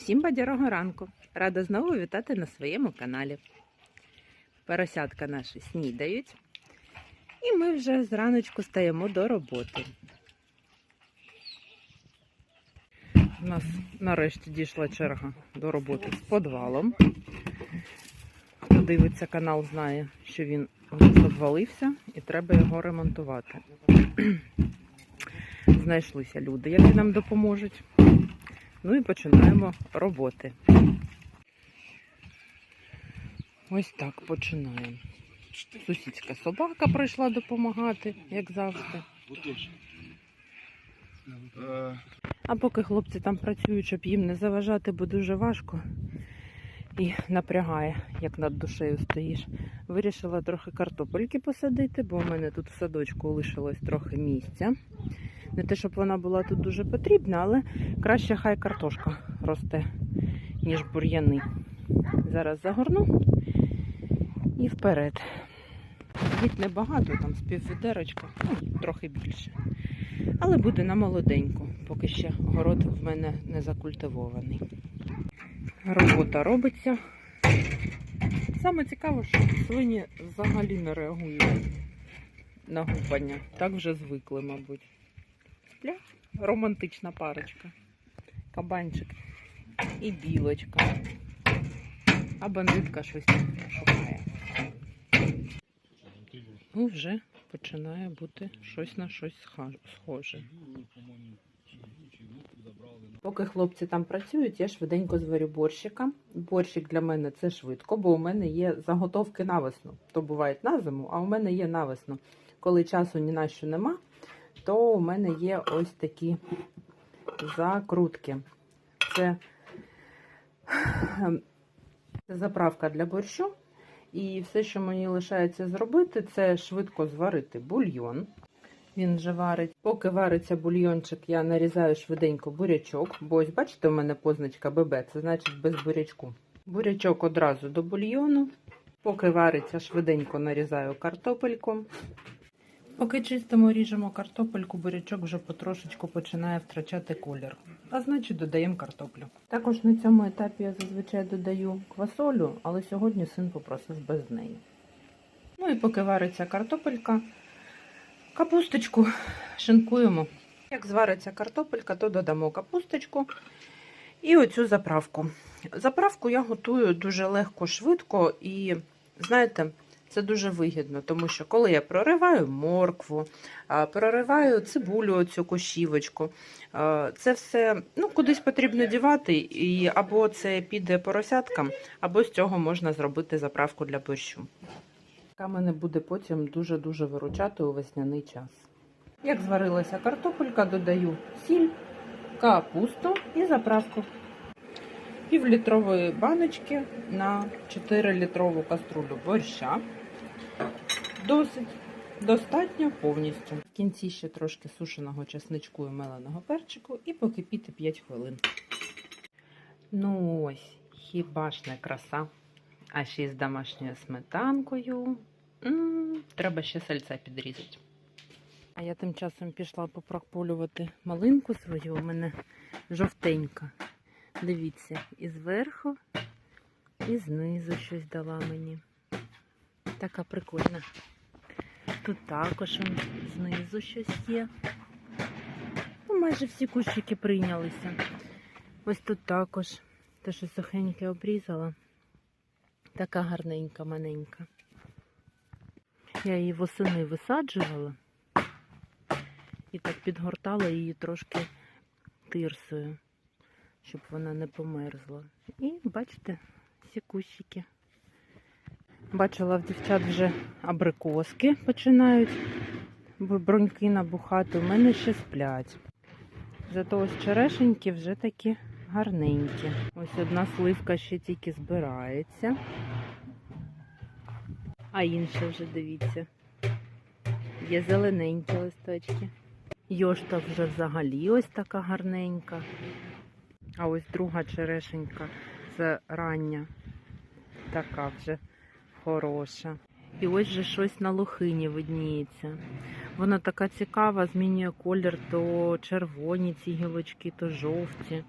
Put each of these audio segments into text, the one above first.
Всім бадьорого ранку! Рада знову вітати на своєму каналі. Поросятка наші снідають, і ми вже зраночку стаємо до роботи. У нас нарешті дійшла черга до роботи з подвалом. Хто дивиться канал, знає, що він обвалився і треба його ремонтувати. Знайшлися люди, які нам допоможуть. Ну і починаємо роботи. Ось так починаємо. Сусідська собака прийшла допомагати, як завжди. А поки хлопці там працюють, щоб їм не заважати, бо дуже важко і напрягає, як над душею стоїш. Вирішила трохи картопельки посадити, бо в мене тут в садочку лишилось трохи місця. Не те, щоб вона була тут дуже потрібна, але краще хай картошка росте, ніж бур'яни. Зараз загорну і вперед. Їх небагато, там з піввідерочка, ну, трохи більше. Але буде на молоденьку, поки ще город в мене не закультивований. Робота робиться. Саме цікаво, що свині взагалі не реагують на гупання. Так вже звикли, мабуть. Спля? Романтична парочка. Кабанчик і білочка. А бандитка щось шукає. Ну, вже починає бути щось на щось схоже. Поки хлопці там працюють, я швиденько зварю борщика. Борщик для мене це швидко, бо у мене є заготовки на весну. То бувають на зиму, а у мене є на весну. Коли часу ні на що нема, то у мене є ось такі закрутки. Це заправка для борщу. І все, що мені лишається зробити, це швидко зварити бульйон. Він вже варить. Поки вариться бульйончик, я нарізаю швиденько бурячок. Бо ось бачите, у мене позначка ББ, це значить без бурячку. Бурячок одразу до бульйону. Поки вариться, швиденько нарізаю картопельку. Поки чистимо ріжемо картопельку, бурячок вже потрошечку починає втрачати колір. А значить додаємо картоплю. Також на цьому етапі я зазвичай додаю квасолю, але сьогодні син попросив без неї. Ну і поки вариться картопелька, капусточку шинкуємо. Як звариться картопелька, то додамо капусточку і оцю заправку. Заправку я готую дуже легко, швидко і, знаєте, це дуже вигідно, тому що коли я прориваю моркву, прориваю цибулю, оцю кощівочку, це все ну, кудись потрібно дівати, і або це піде поросяткам, або з цього можна зробити заправку для борщу. Яка мене буде потім дуже-дуже виручати у весняний час. Як зварилася картопелька, додаю сіль, капусту і заправку. Півлітрової баночки на 4-літрову каструлю борща. Досить достатньо повністю. В кінці ще трошки сушеного чесничку і меленого перчику і покипіти 5 хвилин. Ну ось, хіба ж не краса. А ще з домашньою сметанкою. М, треба ще сальця підрізати. А я тим часом пішла попрокполювати малинку свою. У мене жовтенька. Дивіться, і зверху, і знизу щось дала мені. Така прикольна. Тут також знизу щось є. Ну, майже всі кущики прийнялися. Ось тут також те, що сухеньке обрізала. Така гарненька, маленька. Я її восени висаджувала і так підгортала її трошки тирсою, щоб вона не померзла. І бачите, всі кущики. Бачила в дівчат вже абрикоски починають броньки набухати. У мене ще сплять. Зато ось черешеньки вже такі гарненькі. Ось одна сливка ще тільки збирається. А інша вже дивіться. Є зелененькі листочки. Йошта вже взагалі ось така гарненька. А ось друга черешенька це рання. Така вже хороша. І ось же щось на лохині видніється. Вона така цікава, змінює колір, то червоні ці гілочки, то жовті.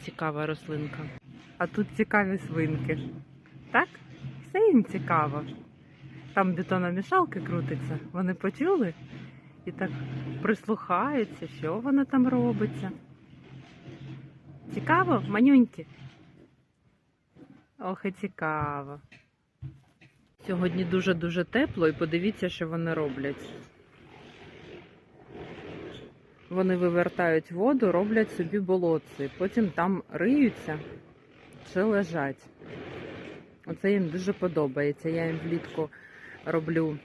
цікава рослинка. А тут цікаві свинки. Так? Все їм цікаво. Там бетономішалки крутиться. Вони почули і так прислухаються, що воно там робиться. Цікаво, манюньки? Ох, і цікаво. Сьогодні дуже-дуже тепло і подивіться, що вони роблять. Вони вивертають воду, роблять собі болотці, потім там риються чи лежать. Оце їм дуже подобається. Я їм влітку роблю.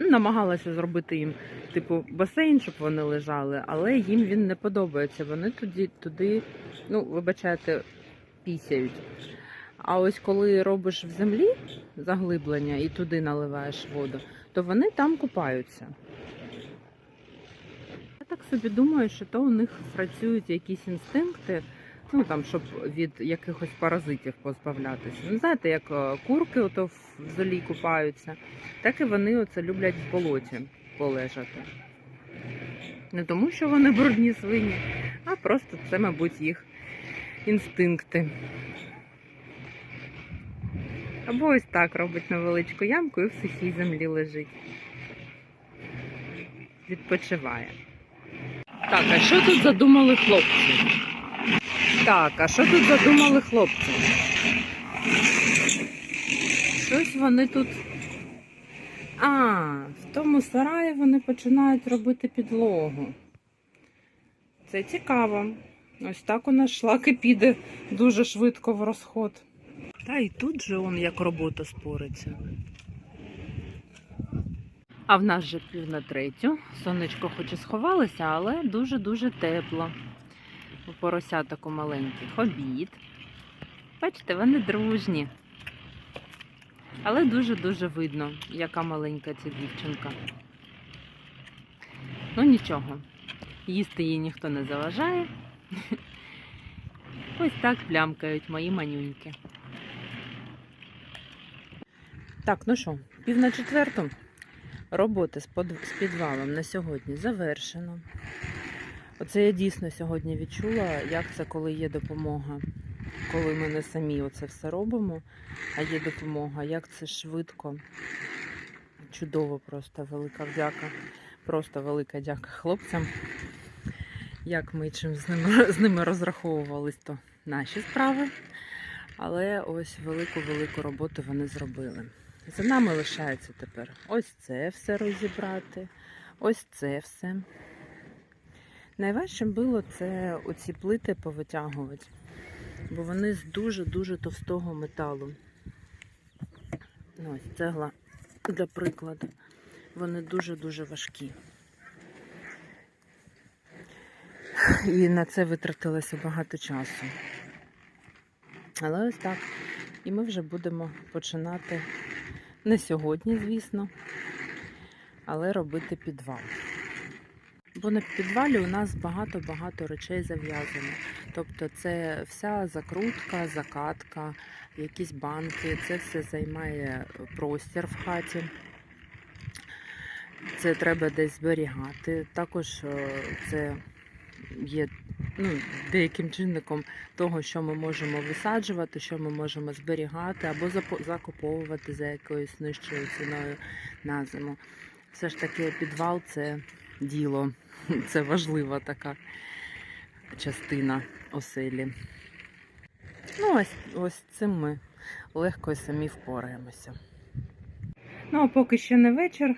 Намагалася зробити їм типу басейн, щоб вони лежали, але їм він не подобається. Вони тоді туди, ну, вибачайте, пісяють. А ось коли робиш в землі заглиблення і туди наливаєш воду, то вони там купаються. Я так собі думаю, що то у них працюють якісь інстинкти, ну там, щоб від якихось паразитів позбавлятися. Ну, знаєте, як е, курки ото в золі купаються, так і вони оце люблять в болоті полежати. Не тому, що вони брудні свині, а просто це, мабуть, їх інстинкти. Або ось так робить невеличку ямку і в сухій землі лежить. Відпочиває. Так, а що тут задумали хлопці? Так, а що тут задумали хлопці? Щось вони тут. А, в тому сараї вони починають робити підлогу. Це цікаво. Ось так у нас шлаки піде дуже швидко в розход. Та і тут же он як робота спориться. А в нас же пів на третю. Сонечко хоч і сховалося, але дуже-дуже тепло. У порося таку маленьких обід. Бачите, вони дружні. Але дуже-дуже видно, яка маленька ця дівчинка. Ну нічого, їсти їй ніхто не заважає. Ось так плямкають мої манюньки. Так, ну що, пів на четверту. Роботи з підвалом на сьогодні завершено. Оце я дійсно сьогодні відчула, як це, коли є допомога. Коли ми не самі оце все робимо, а є допомога, як це швидко. Чудово, просто велика вдяка. Просто велика дяка хлопцям. Як ми чим з ними, з ними розраховувались, то наші справи. Але ось велику-велику роботу вони зробили. За нами лишається тепер ось це все розібрати, ось це все. Найважчим було це оці плити повитягувати, бо вони з дуже-дуже товстого металу. Ну, ось цегла, для прикладу. Вони дуже-дуже важкі. І на це витратилося багато часу. Але ось так. І ми вже будемо починати не сьогодні, звісно, але робити підвал. Бо на підвалі у нас багато-багато речей зав'язано. Тобто це вся закрутка, закатка, якісь банки, це все займає простір в хаті. Це треба десь зберігати. Також е, це є ну, деяким чинником того, що ми можемо висаджувати, що ми можемо зберігати або закуповувати за якоюсь нижчою ціною на зиму. Все ж таки, підвал це діло, це важлива така частина оселі. Ну, ось, ось цим ми легко і самі впораємося. Ну, а поки ще не вечір.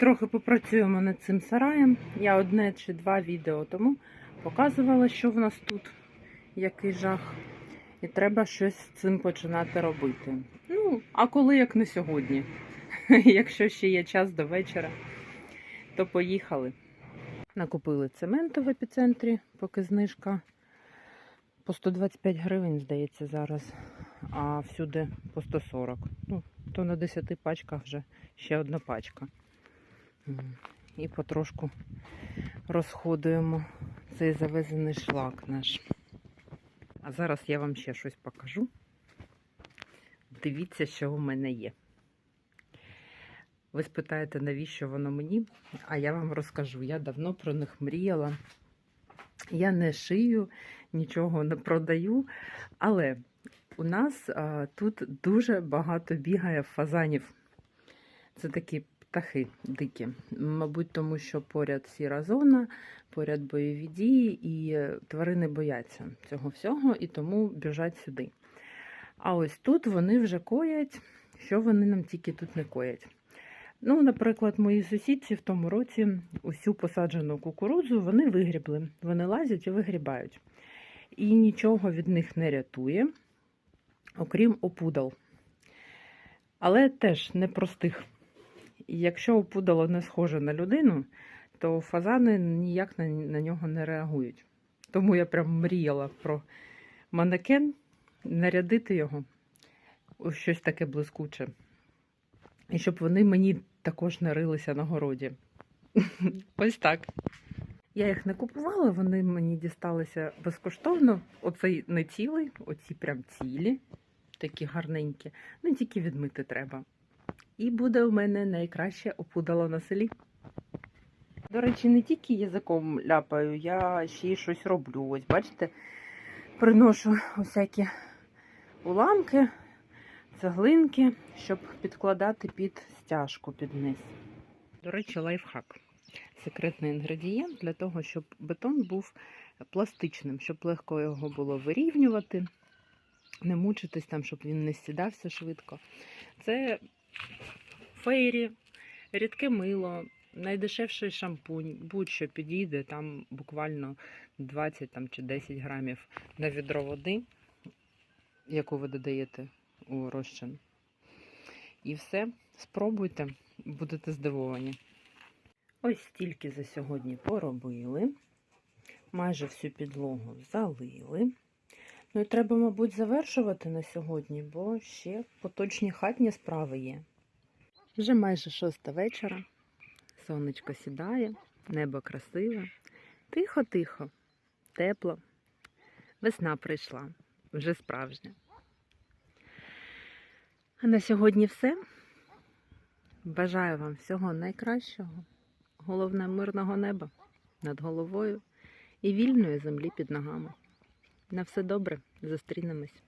Трохи попрацюємо над цим сараєм. Я одне чи два відео тому показувала, що в нас тут, який жах. І треба щось з цим починати робити. Ну, а коли як не сьогодні? Якщо ще є час до вечора, то поїхали. Накупили цементу в епіцентрі, поки знижка по 125 гривень, здається, зараз, а всюди по 140. Ну, то на 10 пачках вже ще одна пачка. І потрошку розходуємо цей завезений шлак наш. А зараз я вам ще щось покажу. Дивіться, що у мене є. Ви спитаєте, навіщо воно мені? А я вам розкажу. Я давно про них мріяла. Я не шию, нічого не продаю, але у нас а, тут дуже багато бігає фазанів. Це такі птахи дикі. Мабуть, тому що поряд сіра зона, поряд бойові дії, і тварини бояться цього всього, і тому біжать сюди. А ось тут вони вже коять, що вони нам тільки тут не коять. Ну, наприклад, мої сусідці в тому році усю посаджену кукурудзу вони вигрібли. Вони лазять і вигрібають. І нічого від них не рятує, окрім опудал. Але теж непростих. Якщо опудало не схоже на людину, то фазани ніяк на, на нього не реагують. Тому я прям мріяла про манекен, нарядити його у щось таке блискуче. І щоб вони мені також нарилися на городі. Ось так. Я їх не купувала, вони мені дісталися безкоштовно. Оцей не цілий, оці прям цілі, такі гарненькі. Ну, тільки відмити треба. І буде у мене найкраще опудало на селі. До речі, не тільки язиком ляпаю, я ще й щось роблю. Ось, бачите, приношу всякі уламки, цеглинки, щоб підкладати під стяжку під низ. До речі, лайфхак. Секретний інгредієнт для того, щоб бетон був пластичним, щоб легко його було вирівнювати, не мучитись там, щоб він не сідався швидко. Це фейрі, рідке мило, найдешевший шампунь, будь-що підійде, там буквально 20 там, чи 10 грамів на відро води, яку ви додаєте у розчин. І все, спробуйте, будете здивовані. Ось стільки за сьогодні поробили. Майже всю підлогу залили. Ну і треба, мабуть, завершувати на сьогодні, бо ще поточні хатні справи є. Вже майже шоста вечора. Сонечко сідає, небо красиве. Тихо-тихо, тепло. Весна прийшла, вже справжня. А на сьогодні все. Бажаю вам всього найкращого. Головне мирного неба над головою і вільної землі під ногами. На все добре, зустрінемось.